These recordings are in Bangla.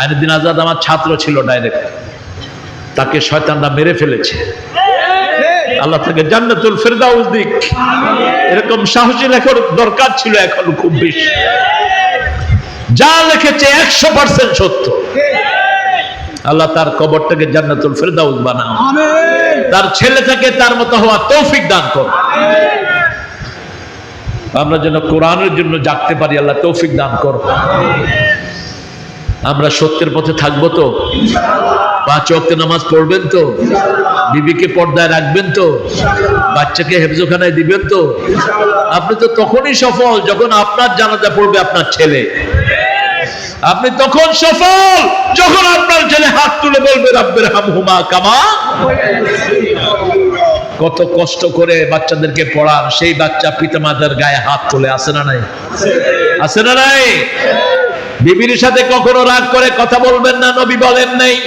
আইনুদ্দিন আজাদ আমার ছাত্র ছিল ডাইরেক্ট তাকে শয়তানরা মেরে ফেলেছে। আল্লাহ তাকে জান্নাতুল ফেরদাউস দিক। এরকম সাহসী লেখার দরকার ছিল এখন খুব বেশি। যা লিখেছে একশো পার্সেন্ট সত্য। আল্লাহ তার কবরটাকে জান্নাতুল ফেরদাউস বানাও তার ছেলেটাকে তার মতো হওয়া তৌফিক দান কর আমরা যেন কোরআনের জন্য জাগতে পারি আল্লাহ তৌফিক দান কর আমরা সত্যের পথে থাকব তো? পাঁচ ওয়াক্ত নামাজ পড়বেন তো? বিবিকে পর্দায় রাখবেন তো? বাচ্চাকে হেফজোখানায় দিবেন তো? আপনি তো তখনই সফল যখন আপনার জানাজা পড়বে আপনার ছেলে। আপনি তখন সফল যখন আপনার ছেলে হাত তুলে বলবে, রাব্বের হামহুমা কামা। কত কষ্ট করে বাচ্চাদেরকে পড়ান। সেই বাচ্চা পিতামাতার গায়ে হাত তুলে আসে না নাই? আসে না নাই? বিবির সাথে কখনো রাগ করে কথা বলবেন না, নবী বলেন নাই।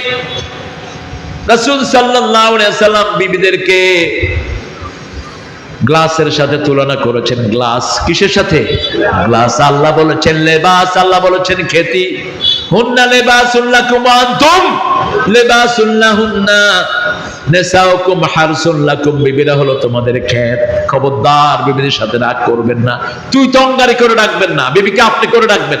রাসূল সাল্লাম বিবিদেরকে গ্লাসের সাথে তুলনা করেছেন। গ্লাস কিসের সাথে? গ্লাস আল্লাহ বলেছেন, লেবাস আল্লাহ বলেছেন, খেতি। হুন্না লেবাসুল লাকুম ওয়া আনতুম লেবাসুল লাহুন্না। নিসাউকুম হারসুল লাকুম। বিবিরা হলো তোমাদের ক্ষেত খবরদার, বিবিদের সাথে রাগ করবেন না। তুই তঙ্গারি করে ডাকবেন না। বিবিকে আপনি করে ডাকবেন।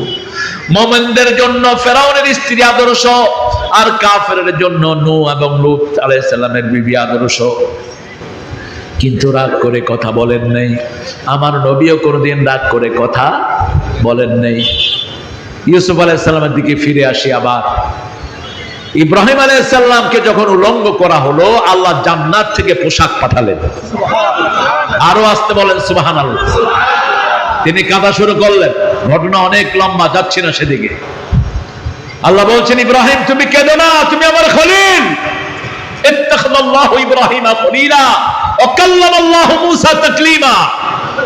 মোমেনদের জন্য, ফেরাউনের স্ত্রী আদর্শ, আর কাফেরের জন্য নূহ এবং লূত আলাইহিস সালামের বিবি আদর্শ। কিন্তু রাগ করে কথা বলেন নাই। আমার নবীও কোনোদিন রাগ করে কথা বলেন নাই। ইউসুফ আলাইসাল্লামের দিকে ফিরে আসি আবার। ইব্রাহিম আলাইসাল্লামকে যখন উলঙ্গ করা হলো, আল্লাহ জান্নাত থেকে পোশাক পাঠালেন। আরও আসতে বলেন সুবাহান আল্লাহ তিনি কাঁদা শুরু করলেন। ঘটনা অনেক লম্বা, যাচ্ছি না সেদিকে। আল্লাহ বলছেন, ইব্রাহিম, তুমি কেঁদো না, তুমি আমার খলিল।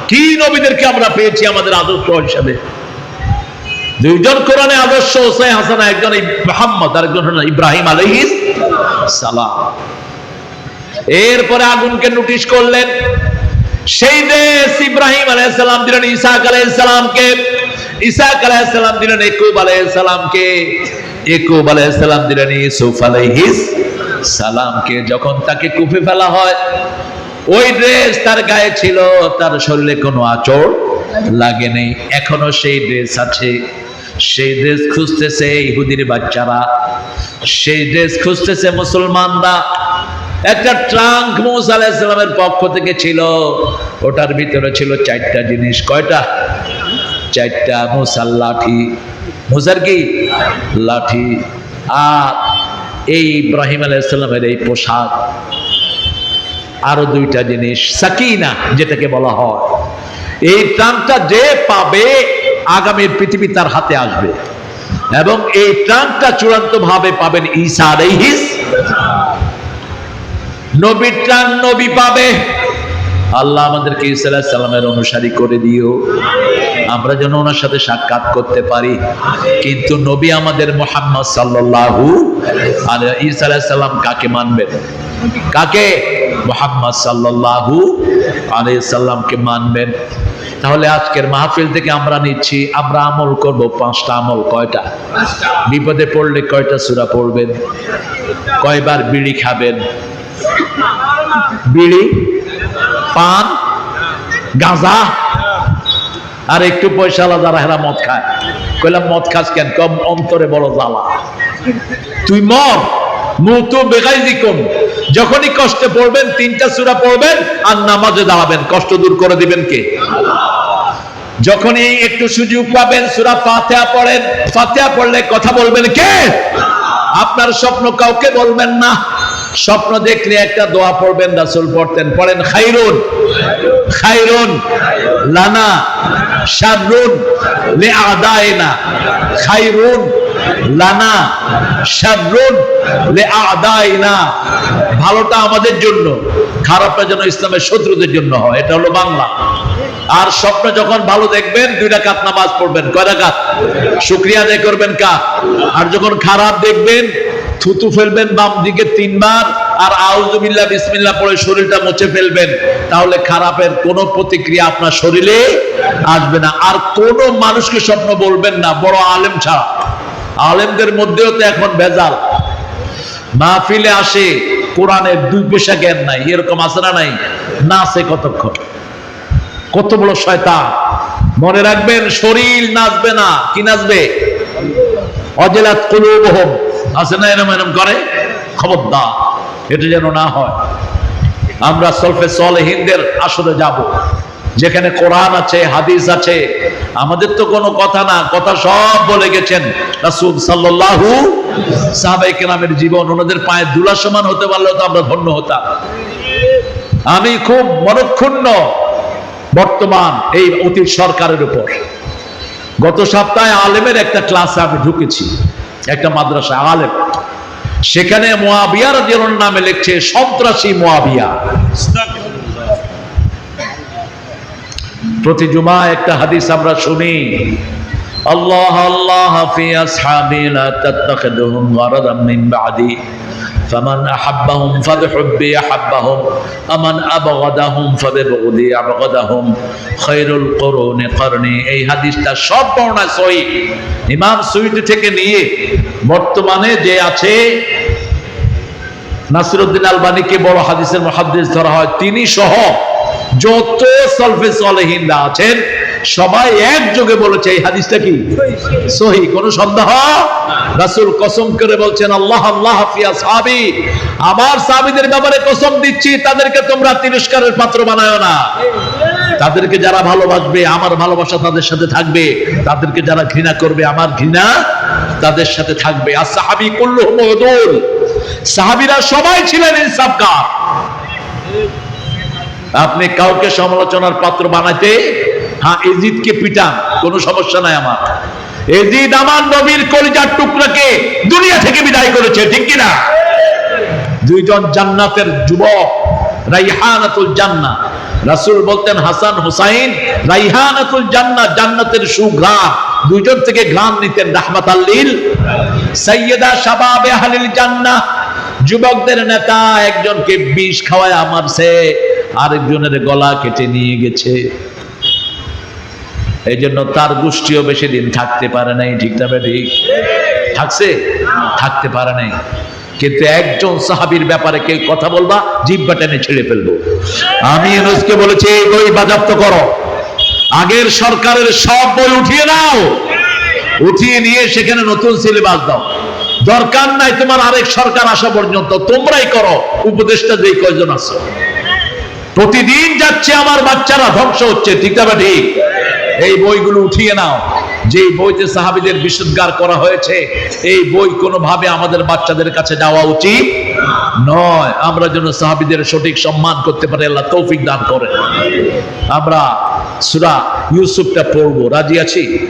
কি নবীদেরকে আমরা পেয়েছি আমাদের আদর্শ হিসাবে? দুইজন আদর্শ হাসান, একজন ইব্রাহিম এরপরে আগুনকে নোটিশ করলেন সেই দেশ ইব্রাহিম আলাইহিসসালাম দিলেন, ইসাক আলাইহিসসালামকে, ইসাক আলাইহিসসালাম দিলেন একুব আলাইহিসসালামকে একুব আলাইহিসসালাম দিলেন, ইউসুফ আলাইহিস সালামকে যখন তাকে কুপে ফেলা হয়, ওই ড্রেস তার গায়ে ছিল, তার শরীরে কোনো আচর লাগে নেই। এখনও সেই ড্রেস আছে। সেই ড্রেস খুঁজতেছে ইহুদির বাচ্চারা। সেই ড্রেস খুঁজতেছে মুসলমানরা। একটা ট্রাঙ্ক মুসা আলাইসালামের পক্ষ থেকে ছিল। ওটার ভিতরে ছিল চারটা জিনিস। কয়টা? চারটা মুসার লাঠি। মুসার কি? লাঠি। আর এই ইব্রাহিম আলাইসাল্লামের এই পোশাক। আরও দুইটা জিনিস। সাকিনা, যেটাকে বলা হয়। এই ট্রাঙ্কটা যে পাবে আগামীর পৃথিবী তার হাতে আসবে। এবং এই ট্রাঙ্কটা চূড়ান্ত ভাবে পাবেন ঈসা আলাইহিস নবীর ট্রাঙ্ক নবী পাবে। আল্লাহ আমাদেরকে আলাইহিস সালামের অনুসারী করে দিও। আমরা যেন ওনার সাথে সাক্ষাৎ করতে পারি। কিন্তু নবী আমাদের মোহাম্মদ সাল্লাল্লাহু আলাইহি ঈসা আলাইহিস সালাম কাকে মানবেন? কাকে? মোহাম্মদ সাল্লাল্লাহু আলাইহি সাল্লামকে মানবেন। তাহলে আজকের মাহফিল থেকে আমরা নিচ্ছি, আমরা আমল করব পাঁচটা আমল, কয়টা? বিপদে পড়লে কয়টা সূরা পড়বেন? কয়বার বিড়ি খাবেন? বিড়ি, পান, গাঁজা, আর একটু পয়সা যারা হেরা মদ খায়। কইলাম, মদ খাস কেন? কম অন্তরে বড় জ্বালা। তুই মর মুতু বেগাই দিকুম। যখনই কষ্টে পড়বেন, তিনটা সূরা পড়বেন, আর নামাজে দাঁড়াবেন। কষ্ট দূর করে দিবেন কে? যখনই একটু সুযোগ পাবেন, সূরা ফাতিহা পড়েন, ফাতিহা পড়লে কথা বলবেন কে? আপনার স্বপ্ন কাউকে বলবেন না। স্বপ্ন দেখলে একটা দোয়া পড়বেন, রাসুল পড়তেন, পড়েন, খাইরুন খাইরুন, লানা, শাররুন, লিআদাইনা, খাইরুন, লানা, শাররুন লে আদাইনা ভালোটা আমাদের জন্য, খারাপটা যেন ইসলামের শত্রুদের জন্য হয়, এটা হলো বাংলা। আর স্বপ্ন যখন ভালো দেখবেন, দুই রাকাত নামাজ পড়বেন, কয় রাকাত? শুকরিয়া আদায় করবেন কার? আর যখন খারাপ দেখবেন থুতু ফেলবেন বাম দিকে তিনবার, আর আউজুবিল্লাহ বিসমিল্লাহ পড়ে শরীরটা মুছে ফেলবেন। তাহলে খারাপের কোনো প্রতিক্রিয়া আপনার শরীরে আসবে না। আর কোন মানুষকে স্বপ্ন বলবেন না, বড় আলেম ছাড়া। আলেমদের মধ্যেও তো এখন ভেজাল। মাহফিলে আসে কোরআনের দুই পেশা জ্ঞান নাই। এরকম আছে না নাই? না আছে কতক্ষণ? কত বড় শয়তা মনে রাখবেন, শরীর নাচবে না। কি নাচবে? অজেলাত কুলুবহুম। আছে না এরম এরম করে? খবরদার, এটা যেন না হয়। আমরা সলফে সলেহিনদের আসলে যাব। যেখানে কোরআন আছে, হাদিস আছে, আমাদের তো কোনো কথা না, কথা সব বলে গেছেন রাসূল সাহাবায়ে কেরামের জীবন। ওনাদের পায়ে দুলা সমান হতে পারলেও তো আমরা ধন্য হতাম। আমি খুব মনক্ষুণ্ণ বর্তমান এই অতীত সরকারের উপর। গত সপ্তাহে আলেমের একটা ক্লাসে আমি ঢুকেছি। একটা মাদ্রাসা, আলেম। সেখানে মোয়াবিয়ার নামে লিখছে, সন্ত্রাসী মোয়াবিয়া। প্রতি জুমা একটা হাদিস আমরা শুনি, আল্লাহ আল্লাহ হাফিয়া সাবিলা তাত্তাখিদুহুম গরাদাম মিন বাদি। এই হাদিসটা সব বর্ণনা সহি। ইমাম সুইটি থেকে নিয়ে বর্তমানে যে আছে, নাসিরুদ্দিন আলবানিকে বড় হাদিসের মহাদিস ধরা হয় তিনি সহ যত সলফে সলেহিন্দা আছেন সবাই একযোগে বলেছে, এই হাদিসটা কি? সহি, কোন সন্দেহ? রাসূল কসম করে বলছেন, আল্লাহ আল্লাহ আমার সাহাবীদের ব্যাপারে কসম দিচ্ছি, তাদেরকে তোমরা তিরস্কারের পাত্র বানায় না। তাদেরকে যারা ভালোবাসবে, আমার ভালোবাসা তাদের সাথে থাকবে। তাদেরকে যারা ঘৃণা করবে, আমার ঘৃণা তাদের সাথে থাকবে। আর সাহাবি কুল্লুহুম উদুল সাহাবীরা সবাই ছিলেন ইনসাফকার আপনি কাউকে সমালোচনার পাত্র বানাইতে হ্যাঁ এজিদকে পিটান, কোনো সমস্যা নাই আমার। এজিদ আমার নবীর কলিজার টুকরাকে দুনিয়া থেকে বিদায় করেছে, ঠিক কিনা? দুইজন জান্নাতের যুবক, রাইহানাতুল জান্না রাসূল বলতেন, হাসান হুসাইন, রাইহানাতুল জান্না জান্নাতের দুইজন থেকে ঘ্রাণ নিতেন, রাহমাত আল্লিল যুবকদের নেতা একজনকে বিষ খাওয়ায় আমার সে আরেকজনের গলা কেটে নিয়ে গেছে। এই জন্য তার গোষ্ঠীও বেশি দিন থাকতে পারে নাই, ঠিক না ঠিক? থাকছে? থাকতে পারে নাই। কিন্তু একজন সাহাবীর ব্যাপারে কে কথা বলবা জিব্বা টেনে ছেড়ে ফেলব। আমি এনসকে বলেছি, এই বই বাজাপ্ত করো। আগের সরকারের সব বই উঠিয়ে নাও। উঠিয়ে নিয়ে সেখানে নতুন সিলেবাস দাও। দরকার নাই তোমার আরেক সরকার আসা পর্যন্ত, তোমরাই করো। উপদেশটা যেই কয়জন আছো। প্রতিদিন যাচ্ছে আমার বাচ্চারা, ধ্বংস হচ্ছে, ঠিক না ঠিক? এই বইগুলো উঠিয়ে নাও। যে বইতে সাহাবিদের বিশুদ্ধার করা হয়েছে এই বই কোনোভাবে আমাদের বাচ্চাদের কাছে যাওয়া উচিত নয়। আমরা যেন সাহাবিদের সঠিক সম্মান করতে পারি আল্লাহ তৌফিক দান করে আমরা সুরা ইউসুফটা পড়ব। রাজি আছি?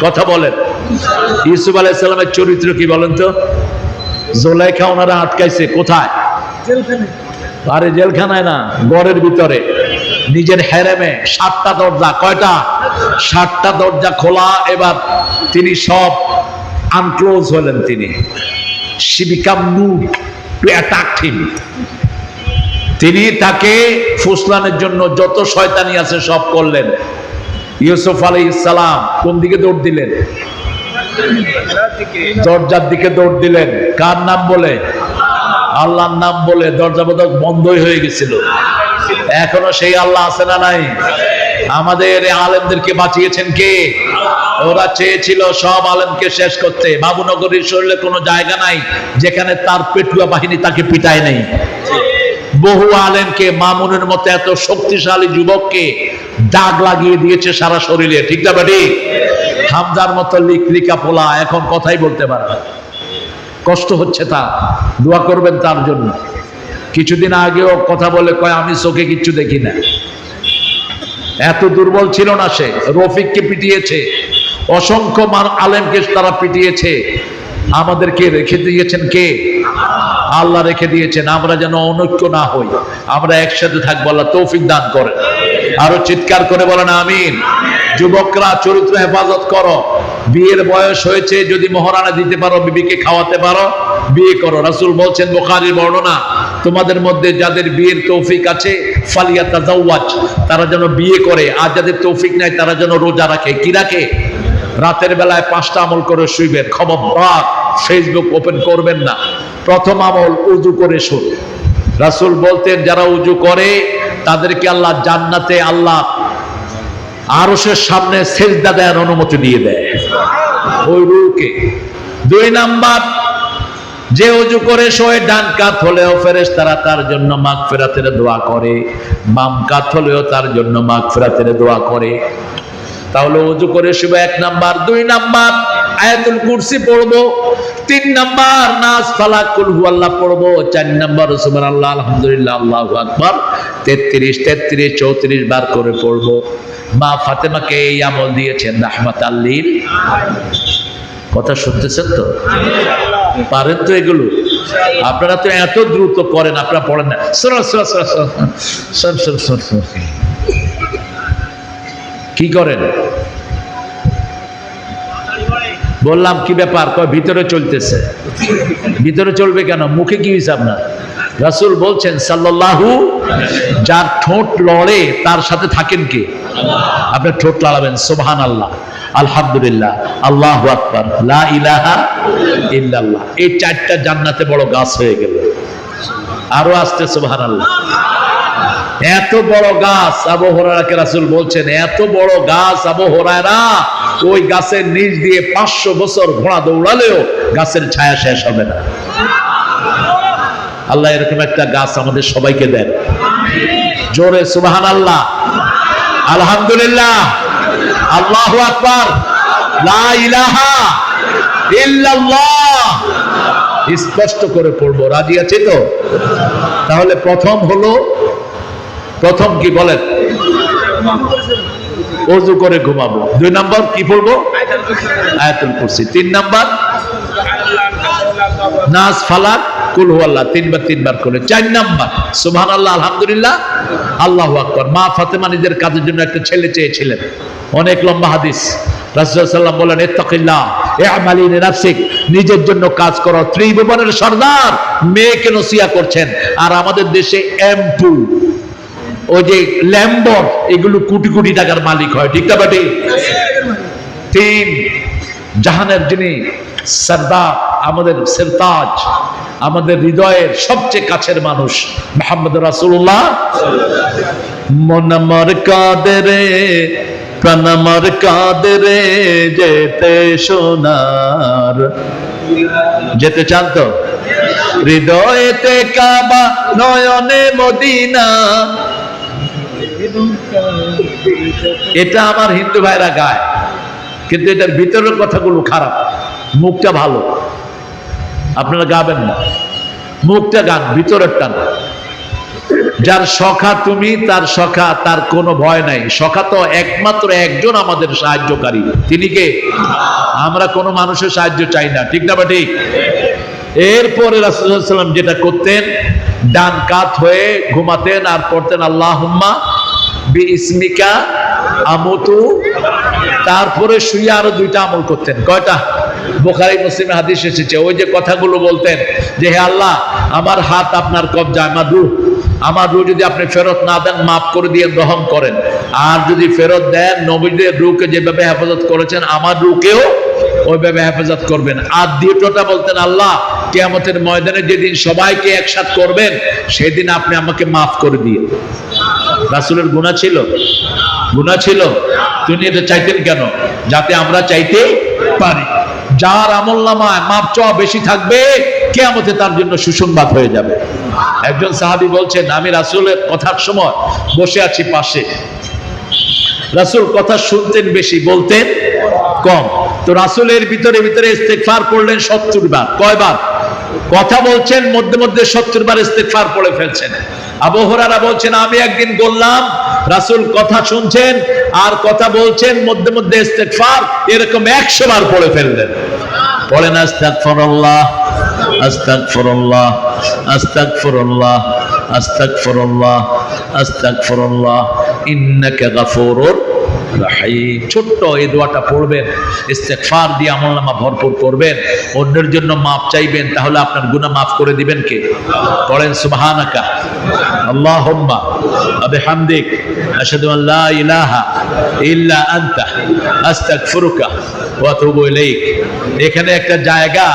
কথা বলেন। ইউসুফ আলাইসাল্লামের চরিত্র কি বলেন তো? জোলাইখা ওনারা আটকাইছে কোথায়? আরে জেলখানায় না গড়ের ভিতরে। নিজের হেরেমে সাতটা দরজা, কয়টা? সাতটা দরজা খোলা, এবার তিনি সব আনক্লোজ হলেন তিনি। নুড টু অ্যাটাক তিনি তাকে ফুসলানের জন্য যত শয়তানি আছে সব করলেন। ইউসুফ আলী ইসালাম কোন দিকে দৌড় দিলেন? দরজার দিকে দৌড় দিলেন। কার নাম বলে? আল্লাহর নাম বলে। দরজা বোধক বন্ধই হয়ে গেছিল। এখনও সেই আল্লাহ আছে না নাই? আমাদের আলেমদেরকে বাঁচিয়েছেন কে? ওরা চেয়েছিল সব আলেমকে শেষ করতে। বাবুনগরীর শরীরে কোনো জায়গা নাই যেখানে তার পেটুয়া বাহিনী তাকে পিটায় নেই। বহু আলেমকে, মামুনের মতো এত শক্তিশালী যুবককে দাগ লাগিয়ে দিয়েছে সারা শরীরে। ঠিক না বাড়ি হামদার মতো লিক লিকা পোলা এখন কথাই বলতে পারে কষ্ট হচ্ছে তা। দোয়া করবেন তার জন্য। কিছুদিন আগেও কথা বলে কয়, আমি চোখে কিচ্ছু দেখি না। এত দুর্বল ছিল না সে, রফিককে পিটিয়েছে, অসংখ্য মান আলেমকে তারা পিটিয়েছে। আমাদেরকে রেখে দিয়েছেন কে? আল্লাহ রেখে দিয়েছেন, আমরা যেন অনৈক্য না হই, আমরা একসাথে থাকব, আল্লাহ তৌফিক দান করেন। আরও চিৎকার করে বলেন, আমিন। যুবকরা চরিত্র হেফাজত করো। বিয়ের বয়স হয়েছে, যদি মহারানা দিতে পারো, বিবিকে খাওয়াতে পারো, বিয়ে করো। রাসূল বলছেন, বুখারীর বর্ণনা তোমাদের মধ্যে যাদের বিয়ের তৌফিক আছে, ফালিয়া তাজাওয়াজ, তারা যেন বিয়ে করে, আর যাদের তৌফিক নাই, তারা যেন রোজা রাখে। কি রাখে? রাতের বেলায় পাঁচটা আমল করে শুইবেন। খবরদার ফেসবুক ওপেন করবেন না। প্রথম আমল, উজু করে শুন। রাসূল বলতেন, যারা উজু করে, তাদেরকে আল্লাহ জান্নাতে, আল্লাহ আরশের সামনে সেজদা দেওয়ার অনুমতি দিয়ে দেয়। ওই রুকে দুই নাম্বার যে উজু করে শোয়ে, ডান কাত হলেও ফেরেস তারা তার জন্য মাঘ ফেরাতের দোয়া করে। বাম কাত হলেও তার জন্য মাঘ ফেরাতের দোয়া করে। তাহলে উজু করে শুভ এক নাম্বার, দুই নাম্বার, আয়াতুল কুরসি পড়ব। তিন নাম্বার নাস ফালাক কুল হুয়াল্লাহ পড়ব। চার নাম্বার, সুবহানাল্লাহ, আলহামদুলিল্লাহ, আল্লাহু আকবার। 33 33 34 বার করে পড়ব। মা ফাতেমাকে এই আমল দিয়েছেন রাহমাত আল্লিল কথা শুনতেছেন তো? পারেন তো এগুলো? আপনারা তো এত দ্রুত করেন, আপনারা পড়েন না। কি করেন? বললাম, কি ব্যাপার? কয়, ভিতরে চলতেছে। ভিতরে চলবে কেন? মুখে কি হিসাব না রাসুল বলছেন সাল্লাহু যার ঠোঁট লড়ে তার সাথে থাকেন কে? আপনার ঠোঁট লড়াবেন সুবহান আল্লাহ আলহামদুলিল্লাহ। আল্লাহু আকবার। ইলাহা এই চারটা জান্নাতে বড় গাছ হয়ে গেল। আরও আসতে সুবহান আল্লাহ এত বড় গাছ, আবু হরারাকে রাসূল বলছেন, এত বড় গাছ, আবু হরায়রা, ওই গাছের নিচ দিয়ে পাঁচশো বছর ঘোড়া দৌড়ালেও গাছের ছায়া শেষ হবে না। আল্লাহ এরকম একটা গাছ আমাদের সবাইকে দেন। জোরে সুবাহান আল্লাহ আলহামদুলিল্লাহ। আল্লাহ আকবার। স্পষ্ট করে পড়ব। রাজি আছে তো? তাহলে প্রথম হলো, প্রথম কি বলেন? অজু করে ঘুমাবো। দুই নাম্বার কি পড়ব? আয়াতুল কুরসি। তিন নাম্বার? নাস ফালাক। হুয়াল্লাহ, তিনবার তিনবার চার নাম্বার। সুবহানাল্লাহ, আলহামদুলিল্লাহ, আল্লাহু আকবার। মা ফাতেমা নিজের কাজের জন্য একটা ছেলে চেয়েছিলেন। অনেক লম্বা হাদিস। বলেন নিজের জন্য কাজ করো। ত্রিভুবনের সর্দার মেয়েকে নসিয়া করছেন। আর আমাদের দেশে এমপু ওই যে ল্যাম্বর এগুলো কোটি কোটি টাকার মালিক হয়। ঠিক না তিন, জাহানের যিনি সর্দার, আমাদের সেরতাজ আমাদের হৃদয়ের সবচেয়ে কাছের মানুষ মোহাম্মদ রাসূলুল্লাহ। মনমর কাদেরে প্রাণমর কাদেরে যেতে সোনার। যেতে চান তো? হৃদয়েতে কাবা, নয়নে মদিনা। এটা আমার হিন্দু ভাইরা গায়, কিন্তু এটার ভিতরের কথাগুলো খারাপ, মুখটা ভালো। আপনারা গাবেন না। মুখটা গান, ভিতরের টান। যার সখা তুমি, তার সখা, তার কোনো ভয় নাই। সখা তো একমাত্র একজন আমাদের সাহায্যকারী। তিনি কে? আমরা কোনো মানুষের সাহায্য চাই না। ঠিক না বা ঠিক? এরপরে রাসুলাম যেটা করতেন, ডান কাত হয়ে ঘুমাতেন আর পড়তেন আল্লাহ বি ইসমিকা আমতু। তারপরে শুয়ে আরও দুইটা আমল করতেন। কয়টা? বোখারি মুসলিমে হাদিস এসেছে। ওই যে কথাগুলো বলতেন যে, হে আল্লাহ, আমার হাত আপনার কবজা আমার রূহ, আমার রু যদি আপনি ফেরত না দেন, মাফ করে দিয়ে গ্রহণ করেন। আর যদি ফেরত দেন, নবীদের রুকে যেভাবে হেফাজত করেছেন, আমার রূহকেও ওইভাবে হেফাজত করবেন। আর দ্বিতীয়টা বলতেন, আল্লাহ, কেয়ামতের ময়দানে যেদিন সবাইকে একসাথ করবেন, সেদিন আপনি আমাকে মাফ করে দিয়ে। রাসুলের গুণা ছিল? গুণা ছিল? তিনি এটা চাইতেন কেন? যাতে আমরা চাইতে পারি। যার আমল নামায় মাপ চাওয়া বেশি থাকবে, কেয়ামতে তার জন্য সুসংবাদ হয়ে যাবে। একজন সাহাবি বলছেন, আমি রাসুলের কথার সময় বসে আছি পাশে। রাসুল কথা শুনতেন বেশি, বলতেন কম। তো রাসুলের ভিতরে ভিতরে ইস্তেকফার করলেন সত্তর বার। কয়বার? কথা বলছেন, মধ্যে মধ্যে সত্তর বার ইস্তেগফার পড়ে ফেলছেন। আবহরারা বলছেন, আমি একদিন বললাম, রাসূল কথা শুনছেন আর কথা বলছেন, মধ্যে মধ্যে ইস্তেগফার এরকম 100 বার পড়ে ফেললেন। পড়েন আস্তাগফিরুল্লাহ আস্তাগফিরুল্লাহ আস্তাগফিরুল্লাহ আস্তাগফিরুল্লাহ আস্তাগফিরুল্লাহ, ইন্নাকা গাফুরুর রাহিম। ছোট্ট এই দোয়াটা পড়বেন, ইস্তেগফার দিয়ে আমলনামা ভরপুর করবেন, অন্যের জন্য মাপ চাইবেন, তাহলে আপনার গুনাহ মাফ করে দিবেন কে? পড়েন সুবহানাকা, আল্লাহুম্মা বিহামদিক আশহাদু আন লা ইলাহা ইল্লা আনতা আস্তাগফিরুকা ওয়া আতুবু ইলাইক এখানে একটা জায়গা